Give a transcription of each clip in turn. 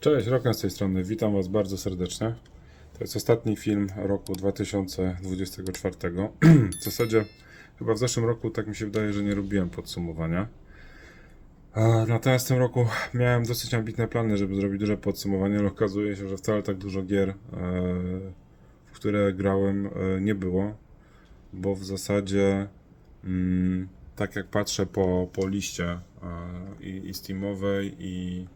Cześć, Rokan z tej strony. Witam Was bardzo serdecznie. To jest ostatni film roku 2024. w zasadzie chyba w zeszłym roku tak mi się wydaje, że nie robiłem podsumowania. Natomiast w tym roku miałem dosyć ambitne plany, żeby zrobić duże podsumowanie, ale okazuje się, że wcale tak dużo gier, e, w które grałem, e, nie było, bo w zasadzie mm, tak jak patrzę po, po liście e, i, i Steamowej i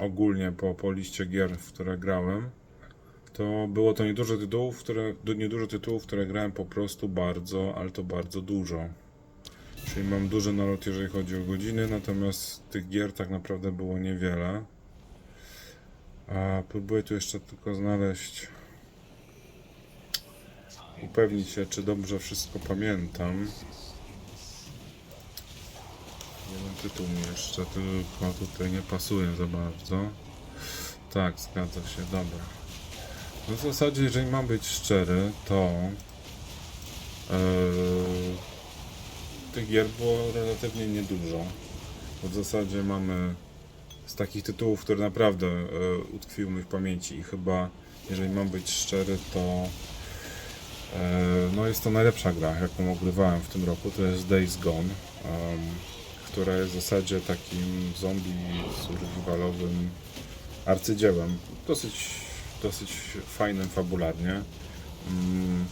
ogólnie po, po liście gier, w które grałem, to było to niedużo tytułów, które, du- niedużo tytułów, które grałem po prostu bardzo, ale to bardzo dużo. Czyli mam duży nalot, jeżeli chodzi o godziny, natomiast tych gier tak naprawdę było niewiele. A próbuję tu jeszcze tylko znaleźć, upewnić się, czy dobrze wszystko pamiętam. Jeden tytuł mi jeszcze tylko tutaj nie pasuje za bardzo. Tak, zgadza się, dobra. No w zasadzie, jeżeli mam być szczery, to yy, tych gier było relatywnie niedużo. W zasadzie mamy z takich tytułów, które naprawdę e, utkwiły mi w pamięci i chyba, jeżeli mam być szczery, to e, no jest to najlepsza gra, jaką ogrywałem w tym roku, to jest Days Gone, która jest w zasadzie takim zombie survivalowym arcydziełem. Dosyć, dosyć fajnym fabularnie. Mm,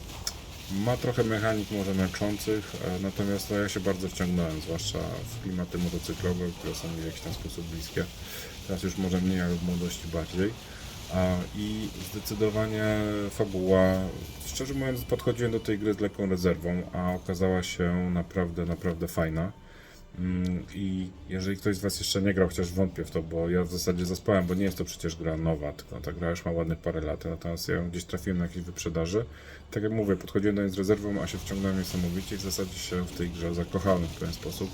ma trochę mechanik może męczących, e, natomiast no, ja się bardzo wciągnąłem, zwłaszcza w klimaty motocyklowe, które są mi w jakiś tam sposób bliskie. Teraz już może mniej, ale w młodości bardziej. I zdecydowanie fabuła, szczerze mówiąc, podchodziłem do tej gry z lekką rezerwą, a okazała się naprawdę, naprawdę fajna. Mm, I jeżeli ktoś z Was jeszcze nie grał, chociaż wątpię w to, bo ja w zasadzie zaspałem, bo nie jest to przecież gra nowa, tylko ta gra już ma ładnych parę lat, natomiast ja gdzieś trafiłem na jakiejś wyprzedaży. Tak jak mówię, podchodziłem do niej z rezerwą, a się wciągnąłem niesamowicie i w zasadzie się w tej grze zakochałem w pewien sposób.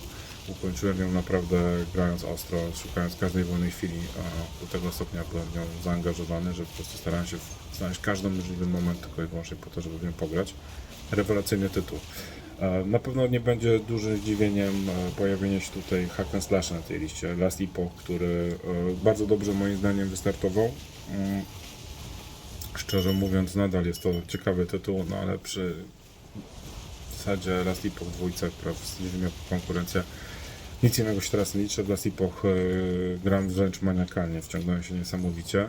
Ukończyłem ją naprawdę grając ostro, szukając każdej wolnej chwili, a do tego stopnia byłem w nią zaangażowany, że po prostu starałem się znaleźć każdy możliwy moment tylko i wyłącznie po to, żeby w nią pograć. Rewelacyjny tytuł. Na pewno nie będzie dużym zdziwieniem e, pojawienie się tutaj hack and slash na tej liście. Last Epoch, który e, bardzo dobrze moim zdaniem wystartował. Mm, Szczerze mówiąc, nadal jest to ciekawy tytuł, no ale przy zasadzie Last Epoch dwójce, która miała konkurencję, nic innego się teraz nie liczy. W Last Epoch e, gram wręcz maniakalnie, wciągnąłem się niesamowicie.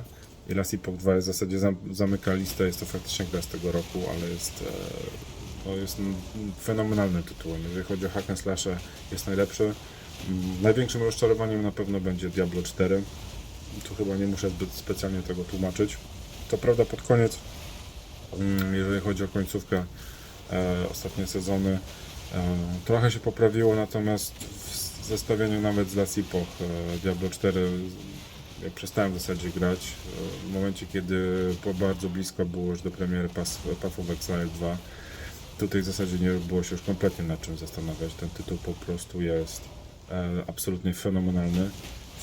I Last Epoch 2 jest w zasadzie zam, zamyka listę, jest to faktycznie gra z tego roku, ale jest, e, no jest fenomenalnym tytułem. Jeżeli chodzi o hack and slashe, jest najlepszy. Mm, Największym rozczarowaniem na pewno będzie Diablo 4. Tu chyba nie muszę zbyt specjalnie tego tłumaczyć. To prawda pod koniec, mm, jeżeli chodzi o końcówkę, e, ostatnie sezony, e, trochę się poprawiło, natomiast w zestawieniu nawet z Last Epoch e, Diablo 4 ja przestałem w zasadzie grać. W momencie, kiedy po bardzo blisko było już do premiery Path of Exile 2, tutaj w zasadzie nie było się już kompletnie nad czym zastanawiać. Ten tytuł po prostu jest e, absolutnie fenomenalny.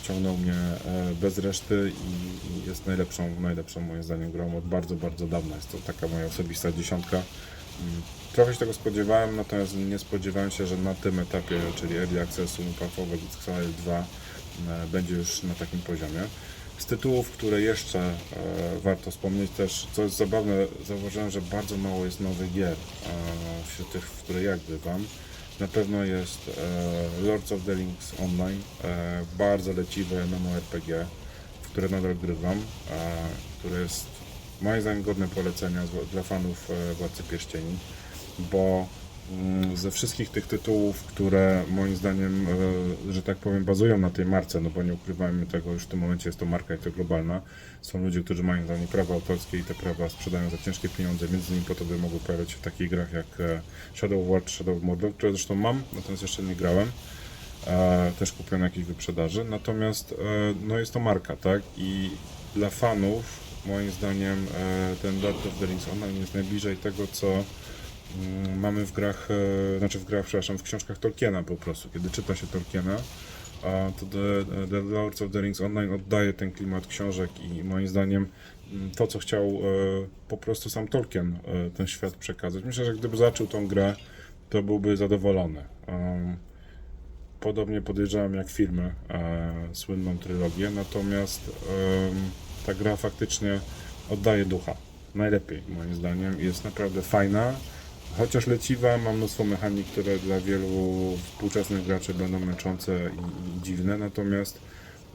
Wciągnął mnie e, bez reszty i, i jest najlepszą, najlepszą moim zdaniem grą od bardzo, bardzo dawna. Jest to taka moja osobista dziesiątka. Mm, Trochę się tego spodziewałem, natomiast nie spodziewałem się, że na tym etapie, czyli Early Accessu Path of Exile 2 e, będzie już na takim poziomie. Z tytułów, które jeszcze e, warto wspomnieć też, co jest zabawne, zauważyłem, że bardzo mało jest nowych gier e, wśród tych, w które ja grywam. Na pewno jest e, Lords of the Rings Online, e, bardzo leciwe MMORPG, w które nadal grywam, e, które jest moim zdaniem godne polecenia dla fanów e, Władcy Pierścieni, bo ze wszystkich tych tytułów, które moim zdaniem, e, że tak powiem, bazują na tej marce, no bo nie ukrywajmy tego, już w tym momencie jest to marka i to globalna. Są ludzie, którzy mają za nie prawa autorskie i te prawa sprzedają za ciężkie pieniądze, między innymi po to, by mogły pojawiać się w takich grach jak e, Shadow of War Shadow of Mordor, które zresztą mam, natomiast jeszcze nie grałem. E, też kupiłem na jakiejś wyprzedaży, natomiast no jest to marka, tak? I dla fanów, moim zdaniem, ten Lord of the Rings Online jest najbliżej tego, co mm, mamy w grach, e, znaczy w grach, przepraszam, w książkach Tolkiena po prostu. Kiedy czyta się Tolkiena, to The, The Lords of the Rings Online oddaje ten klimat książek i moim zdaniem mm, to, co chciał e, po prostu sam Tolkien e, ten świat przekazać. Myślę, że gdyby zaczął tą grę, to byłby zadowolony. Podobnie podejrzewam jak firmę, e, słynną trylogię, natomiast ta gra faktycznie oddaje ducha. Najlepiej moim zdaniem. Jest naprawdę fajna, chociaż leciwa, ma mnóstwo mechanik, które dla wielu współczesnych graczy będą męczące i, i dziwne, natomiast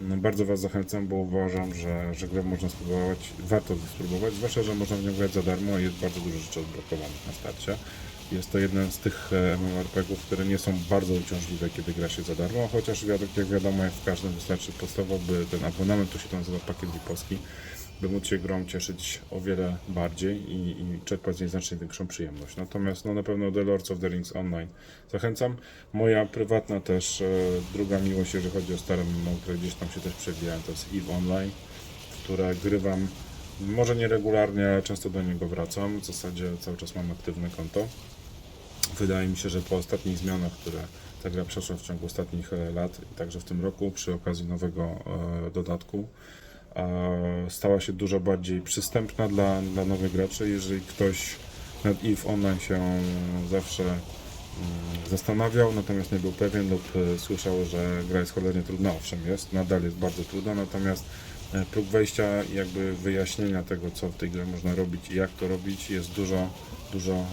no, bardzo Was zachęcam, bo uważam, że, że grę można spróbować, warto spróbować, zwłaszcza, że można w nią grać za darmo i jest bardzo dużo rzeczy odblokowanych na starcie. Jest to jeden z tych e, MMORPG-ów, które nie są bardzo uciążliwe, kiedy gra się za darmo, chociaż jak wiadomo, jak w każdym wystarczy podstawowy ten abonament, to się to nazywa pakiet Polski, by móc się grą cieszyć o wiele bardziej i, i czerpać z niej znacznie większą przyjemność. Natomiast no, na pewno The Lords of the Rings Online zachęcam. Moja prywatna też e, druga miłość, jeżeli chodzi o stare MMO, które gdzieś tam się też przewijają, to jest EVE Online, które grywam może nieregularnie, ale często do niego wracam. W zasadzie cały czas mam aktywne konto. Wydaje mi się, że po ostatnich zmianach, które ta gra przeszła w ciągu ostatnich e, lat także w tym roku przy okazji nowego e, dodatku stała się dużo bardziej przystępna dla, dla nowych graczy. Jeżeli ktoś nad EVE Online się zawsze mm, zastanawiał, natomiast nie był pewien lub e, słyszał, że gra jest cholernie trudna, owszem jest, nadal jest bardzo trudna, natomiast e, próg wejścia i jakby wyjaśnienia tego, co w tej grze można robić i jak to robić jest dużo, dużo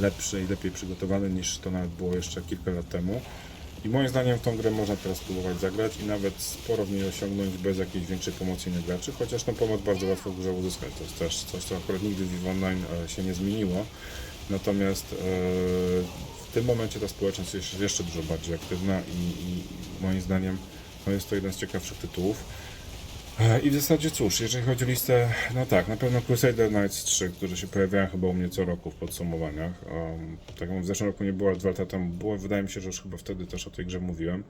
lepszy i lepiej przygotowany niż to nawet było jeszcze kilka lat temu. I moim zdaniem tą grę można teraz spróbować zagrać i nawet sporo w niej osiągnąć bez jakiejś większej pomocy innych graczy, chociaż tą pomoc bardzo łatwo w grze uzyskać. To jest też coś, co akurat nigdy w EVE Online e, się nie zmieniło. Natomiast e, w tym momencie ta społeczność jest jeszcze dużo bardziej aktywna i, i moim zdaniem no jest to jeden z ciekawszych tytułów. E, I w zasadzie cóż, jeżeli chodzi o listę, no tak, na pewno Crusader Knights 3, które się pojawiają chyba u mnie co roku w podsumowaniach. Um, tak w zeszłym roku nie było, ale dwa lata temu było. Wydaje mi się, że już chyba wtedy też o tej grze mówiłem.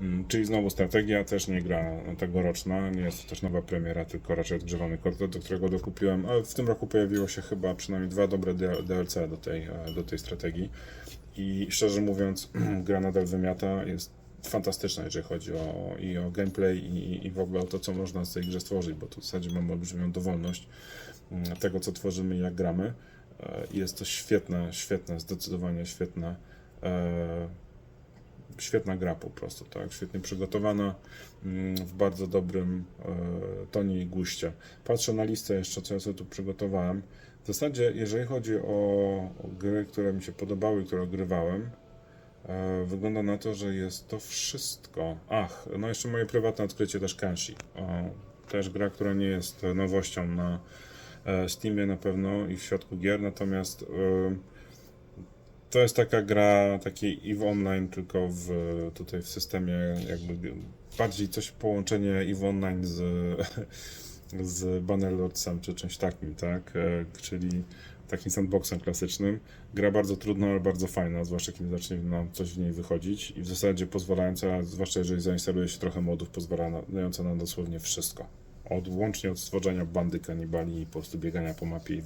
Mm, Czyli znowu strategia, też nie gra tegoroczna, nie jest to też nowa premiera, tylko raczej odgrzewany kontent, do którego dokupiłem, ale w tym roku pojawiło się chyba przynajmniej dwa dobre DLC do tej, e, do tej strategii. I szczerze mówiąc, gra nadal wymiata, jest fantastyczna, jeżeli chodzi o, i o gameplay i, i w ogóle o to, co można z tej grze stworzyć, bo tu w zasadzie mamy olbrzymią dowolność mm, tego, co tworzymy i jak gramy. E, i Jest to świetne, świetne, zdecydowanie świetne, e, świetna gra po prostu, tak, świetnie przygotowana, mm, w bardzo dobrym e, tonie i guście. Patrzę na listę jeszcze, co ja sobie tu przygotowałem. W zasadzie, jeżeli chodzi o, o gry, które mi się podobały, które ogrywałem, Wygląda na to, że jest to wszystko. Ach, no jeszcze moje prywatne odkrycie też Kenshi. O, też gra, która nie jest nowością na e, Steamie na pewno i w środku gier, natomiast e, to jest taka gra, taki EVE Online, tylko w, tutaj w systemie jakby bardziej coś połączenie EVE Online z, z Bannerlordsem czy czymś takim, tak? E, Czyli takim sandboxem klasycznym. Gra bardzo trudna, ale bardzo fajna, zwłaszcza kiedy zacznie nam coś w niej wychodzić i w zasadzie pozwalająca, zwłaszcza jeżeli zainstaluje się trochę modów, pozwalająca nam dosłownie wszystko. Od, łącznie od stworzenia bandy kanibali i po prostu biegania po mapie i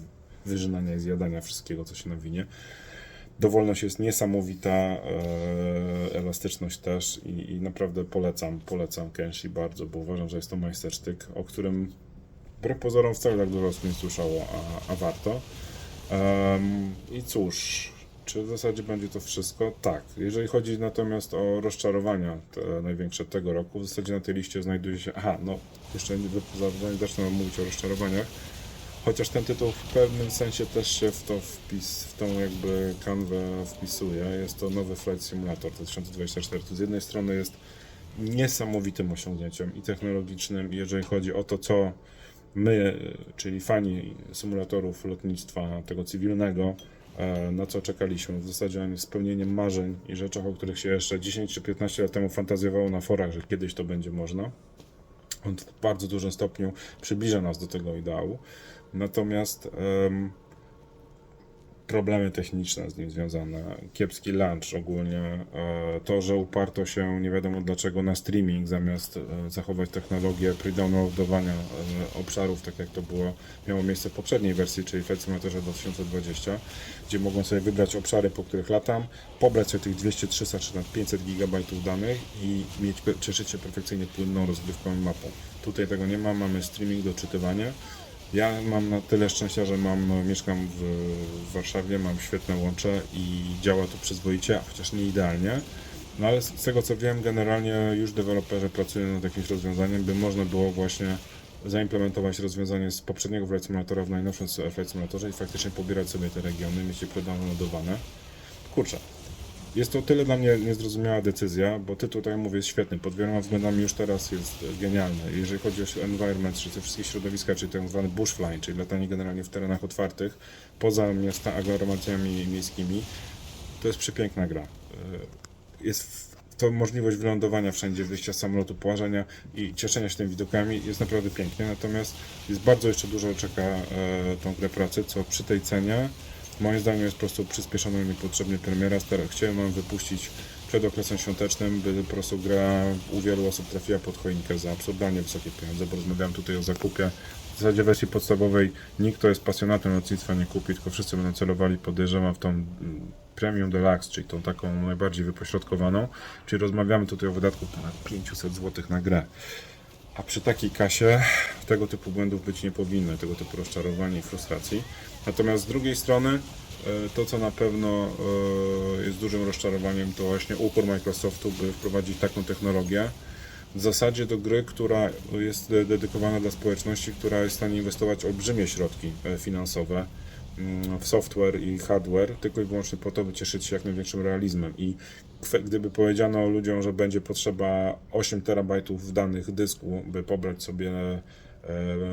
wyżynania i zjadania wszystkiego, co się nawinie. Dowolność jest niesamowita, e, elastyczność też i, i naprawdę polecam, polecam Kenshi bardzo, bo uważam, że jest to majstersztyk, o którym wbrew pozorom wcale tak dużo osób nie słyszało, a, a warto. Em, I cóż, czy w zasadzie będzie to wszystko? Tak. Jeżeli chodzi natomiast o rozczarowania te największe tego roku, w zasadzie na tej liście znajduje się. Aha, no jeszcze nie zacznę mówić o rozczarowaniach. Chociaż ten tytuł w pewnym sensie też się w to wpis, w tą jakby kanwę wpisuje. Jest to nowy Flight Simulator 2024. To z jednej strony jest niesamowitym osiągnięciem i technologicznym, jeżeli chodzi o to, co my, czyli fani symulatorów lotnictwa tego cywilnego, e, na co czekaliśmy. W zasadzie on jest spełnieniem marzeń i rzeczach, o których się jeszcze 10 czy 15 lat temu fantazjowało na forach, że kiedyś to będzie można. On w bardzo dużym stopniu przybliża nas do tego ideału. Natomiast problemy techniczne z nim związane, kiepski launch ogólnie, e, to, że uparto się nie wiadomo dlaczego na streaming zamiast e, zachować technologię pre-downloadowania e, obszarów, tak jak to było, miało miejsce w poprzedniej wersji, czyli Simulatorze 2020, gdzie mogą sobie wybrać obszary, po których latam, pobrać sobie tych 200, 300 czy nawet 500 GB danych i mieć, cieszyć się perfekcyjnie płynną rozgrywką i mapą. Tutaj tego nie ma, mamy streaming do czytywania. Ja mam na tyle szczęścia, że mam, mieszkam w, w Warszawie, mam świetne łącze i działa to przyzwoicie, chociaż nie idealnie. No ale z z tego co wiem, generalnie już deweloperzy pracują nad jakimś rozwiązaniem, by można było właśnie zaimplementować rozwiązanie z poprzedniego Flight Simulatora w najnowszym Flight Simulatorze i faktycznie pobierać sobie te regiony, mieć je predownloadowane. Kurczę, jest to tyle dla mnie niezrozumiała decyzja, bo tytuł, jak mówię, jest świetny. Pod wieloma względami już teraz jest e, genialny. Jeżeli chodzi o environment, czyli te wszystkie środowiska, czyli tak zwany bushflying, czyli latanie generalnie w terenach otwartych, poza miasta aglomeracjami miejskimi, to jest przepiękna gra. E, Jest to możliwość wylądowania wszędzie, wyjścia z samolotu, położenia i cieszenia się tymi widokami jest naprawdę pięknie, natomiast jest bardzo jeszcze dużo czeka e, tą grę pracy, co przy tej cenie moim zdaniem jest po prostu przyspieszona niepotrzebnie premiera. Stara- Chciałem ją wypuścić przed okresem świątecznym, by po prostu gra u wielu osób trafiła pod choinkę za absurdalnie wysokie pieniądze, bo rozmawiałem tutaj o zakupie. W zasadzie wersji podstawowej nikt, kto jest pasjonatem lotnictwa nie kupi, tylko wszyscy będą celowali, podejrzewam, w tą mm, Premium Deluxe, czyli tą taką najbardziej wypośrodkowaną. Czyli rozmawiamy tutaj o wydatku ponad 500 zł na grę. A przy takiej kasie tego typu błędów być nie powinno, tego typu rozczarowania i frustracji. Natomiast z drugiej strony, e, to co na pewno e, jest dużym rozczarowaniem, to właśnie upór Microsoftu, by wprowadzić taką technologię w zasadzie do gry, która jest de- dedykowana dla społeczności, która jest w stanie inwestować olbrzymie środki e, finansowe w software i hardware, tylko i wyłącznie po to, by cieszyć się jak największym realizmem. I gdyby powiedziano ludziom, że będzie potrzeba 8 terabajtów danych dysku, by pobrać sobie,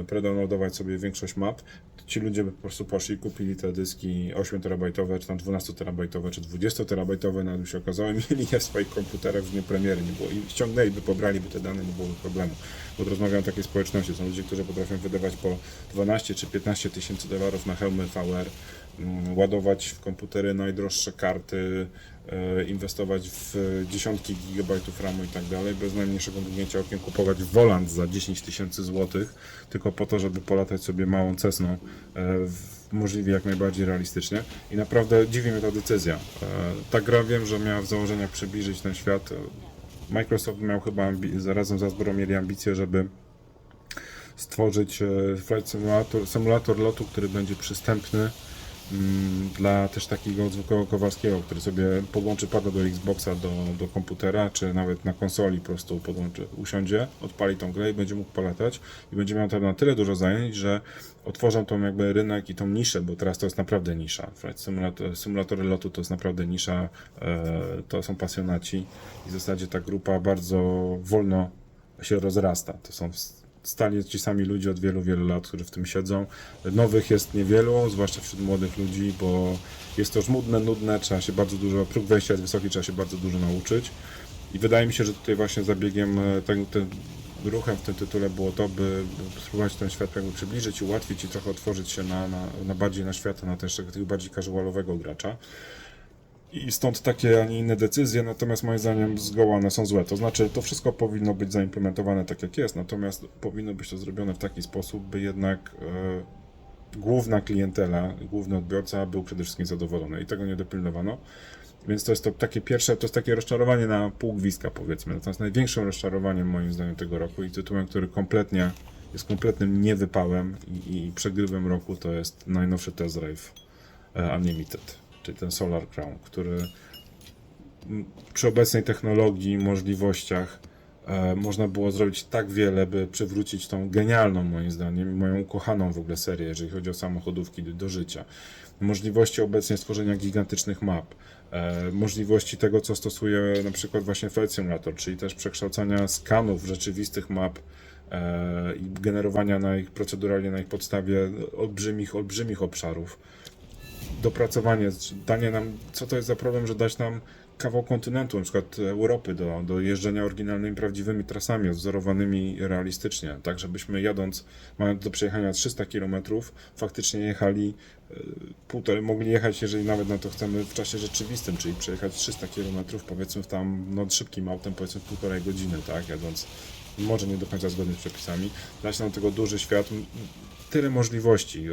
predownloadować sobie większość map, ci ludzie by po prostu poszli kupili te dyski 8 terabajtowe, czy tam 12 terabajtowe, czy 20 terabajtowe, nawet by się okazało, mieli je w swoich komputerach w dniu premiery, nie było, i ściągnęliby, pobraliby te dane, nie byłoby problemu. Bo rozmawiam o takiej społeczności, są ludzie, którzy potrafią wydawać po 12 czy 15 tysięcy dolarów na hełmy VR, mm, ładować w komputery najdroższe karty, e, inwestować w dziesiątki gigabajtów RAMu i tak dalej, bez najmniejszego mrugnięcia okiem kupować Volant za 10 tysięcy złotych, tylko po to, żeby polatać sobie małą Cessną e, możliwie jak najbardziej realistycznie. I naprawdę dziwi mnie ta decyzja. E, Ta gra wiem, że miała w założeniach przybliżyć ten świat. Microsoft miał chyba zarazem z Hasbro mieli ambicje, żeby stworzyć e, flight simulator, symulator lotu, który będzie przystępny dla też takiego zwykłego Kowalskiego, który sobie podłączy pada do Xboxa, do, do komputera, czy nawet na konsoli po prostu podłączy, usiądzie, odpali tą grę i będzie mógł polatać i będzie miał tam na tyle dużo zajęć, że otworzą tą jakby rynek i tą niszę, bo teraz to jest naprawdę nisza. Flight simulator, symulatory lotu to jest naprawdę nisza, e, to są pasjonaci i w zasadzie ta grupa bardzo wolno się rozrasta. To są stali ci sami ludzie od wielu, wielu lat, którzy w tym siedzą. Nowych jest niewielu, zwłaszcza wśród młodych ludzi, bo jest to żmudne, nudne, trzeba się bardzo dużo, próg wejścia jest wysoki, trzeba się bardzo dużo nauczyć. I wydaje mi się, że tutaj właśnie zabiegiem, e, ten, ten ruchem w tym tytule było to, by, spróbować ten świat jakby przybliżyć, ułatwić i trochę otworzyć się na, na, na bardziej na świat, na też takiego bardziej casualowego gracza. I stąd takie, a nie inne decyzje, natomiast moim zdaniem zgoła one są złe. To znaczy, to wszystko powinno być zaimplementowane tak jak jest, natomiast powinno być to zrobione w taki sposób, by jednak e, główna klientela, główny odbiorca był przede wszystkim zadowolony i tego nie dopilnowano. Więc to jest to takie pierwsze, to jest takie rozczarowanie na pół gwizdka powiedzmy. Natomiast największym rozczarowaniem moim zdaniem tego roku i tytułem, który kompletnie jest kompletnym niewypałem i, i przegrywem roku, to jest najnowszy test drive e, Unlimited, czyli ten Solar Crown, który przy obecnej technologii, możliwościach e, można było zrobić tak wiele, by przywrócić tą genialną moim zdaniem, moją ukochaną w ogóle serię, jeżeli chodzi o samochodówki do, do życia. Możliwości obecnie stworzenia gigantycznych map, e, możliwości tego, co stosuje na przykład właśnie Flight Simulator, czyli też przekształcania skanów rzeczywistych map e, i generowania na ich proceduralnie na ich podstawie olbrzymich, olbrzymich obszarów dopracowanie, danie nam, co to jest za problem, że dać nam kawał kontynentu, na przykład Europy, do, do jeżdżenia oryginalnymi, prawdziwymi trasami, wzorowanymi realistycznie, tak żebyśmy jadąc, mając do przejechania 300 km, faktycznie jechali e, półtorej, mogli jechać, jeżeli nawet na to chcemy, w czasie rzeczywistym, czyli przejechać 300 km, powiedzmy tam, no szybkim autem, powiedzmy półtorej godziny, tak, jadąc może nie do końca zgodnie z przepisami, dać nam tego duży świat, tyle możliwości. E,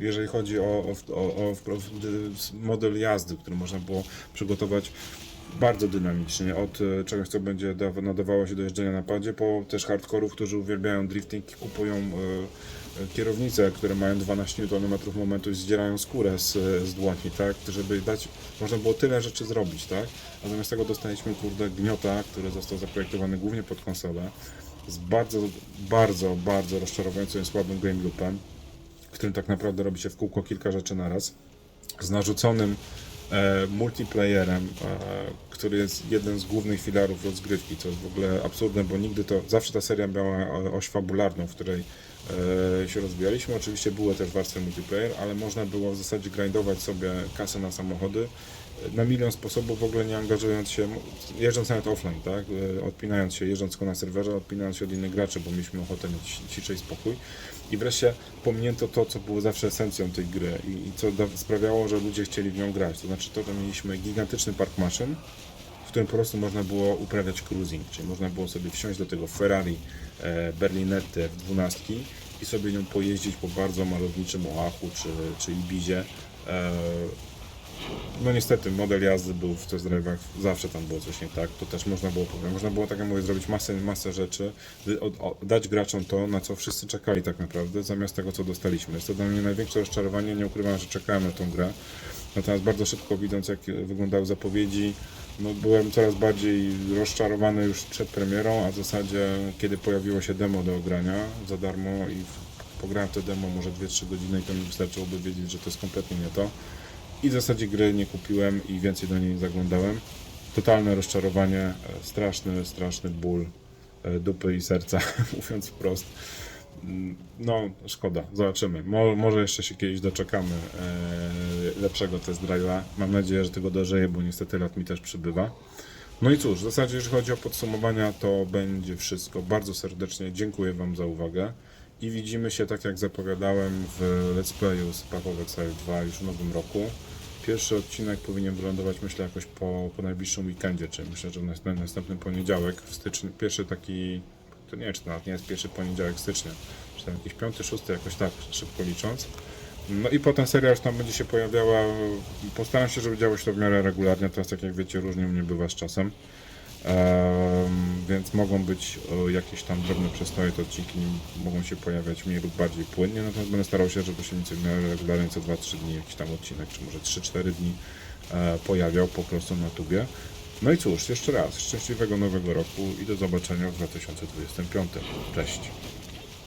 Jeżeli chodzi o, o, o, o model jazdy, który można było przygotować bardzo dynamicznie, od e, czegoś, co będzie da- nadawało się do jeżdżenia na padzie, po też hardkorów, którzy uwielbiają drifting i kupują e, kierownice, które mają 12 Nm momentu i zdzierają skórę z, z dłoni, tak, żeby dać, można było tyle rzeczy zrobić, tak, a zamiast tego dostaliśmy, kurde, gniota, który został zaprojektowany głównie pod konsolę, z bardzo, bardzo, bardzo rozczarowującym i słabym game loopem, w którym tak naprawdę robi się w kółko kilka rzeczy naraz, z narzuconym e, multiplayerem, e, który jest jeden z głównych filarów rozgrywki, co jest w ogóle absurdne, bo nigdy to, zawsze ta seria miała oś fabularną, w której się rozwijaliśmy. Oczywiście były też warstwy multiplayer, ale można było w zasadzie grindować sobie kasę na samochody e, na milion sposobów, w ogóle nie angażując się, jeżdżąc nawet offline, tak? E, Odpinając się, jeżdżąc tylko na serwerze, odpinając się od innych graczy, bo mieliśmy ochotę mieć ciszej spokój. I wreszcie pominięto to, co było zawsze esencją tej gry i, i co sprawiało, że ludzie chcieli w nią grać. To znaczy to, że mieliśmy gigantyczny park maszyn, którym po prostu można było uprawiać cruising, czyli można było sobie wsiąść do tego Ferrari e, Berlinette w 12 i sobie nią pojeździć po bardzo malowniczym Oahu czy, czy Ibizie. E, no niestety model jazdy był w test drive'ach, zawsze tam było coś nie tak, to też można było. Można było, tak jak mówię, zrobić masę, masę rzeczy, o- dać graczom to, na co wszyscy czekali tak naprawdę, zamiast tego, co dostaliśmy. Jest to dla mnie największe rozczarowanie, nie ukrywam, że czekałem na tą grę. Natomiast bardzo szybko widząc, jak wyglądały zapowiedzi, no byłem coraz bardziej rozczarowany już przed premierą, a w zasadzie, kiedy pojawiło się demo do ogrania za darmo i pograłem te demo może 2-3 godziny i to mi wystarczyłoby wiedzieć, że to jest kompletnie nie to i w zasadzie gry nie kupiłem i więcej do niej nie zaglądałem. Totalne rozczarowanie, e, straszny, straszny ból e, dupy i serca, mówiąc wprost. Mm, No, szkoda, zobaczymy. Mo, może jeszcze się kiedyś doczekamy e, lepszego test drive'a. Mam nadzieję, że tego dożyję, bo niestety lat mi też przybywa. No i cóż, w zasadzie jeżeli chodzi o podsumowania, to będzie wszystko. Bardzo serdecznie dziękuję Wam za uwagę i widzimy się, tak jak zapowiadałem, w Let's Playu z of Exile 2 już w nowym roku. Pierwszy odcinek powinien wylądować, myślę, jakoś po, po najbliższym weekendzie, czyli myślę, że następny, następny poniedziałek w styczniu. Pierwszy taki, to nie czy to nawet nie jest pierwszy poniedziałek stycznia, czy tam jakiś piąty, szósty, jakoś tak, szybko licząc. No i potem seria już tam będzie się pojawiała. Postaram się, żeby działo się to w miarę regularnie. Teraz, tak jak wiecie, różnie mnie bywa z czasem. Em, więc mogą być o, jakieś tam drobne przestoje, te odcinki mogą się pojawiać mniej lub bardziej płynnie, natomiast będę starał się, żeby się w miarę regularnie co 2-3 dni jakiś tam odcinek, czy może 3-4 dni e, pojawiał po prostu na tubie. No i cóż, jeszcze raz, szczęśliwego nowego roku i do zobaczenia w 2025. Cześć!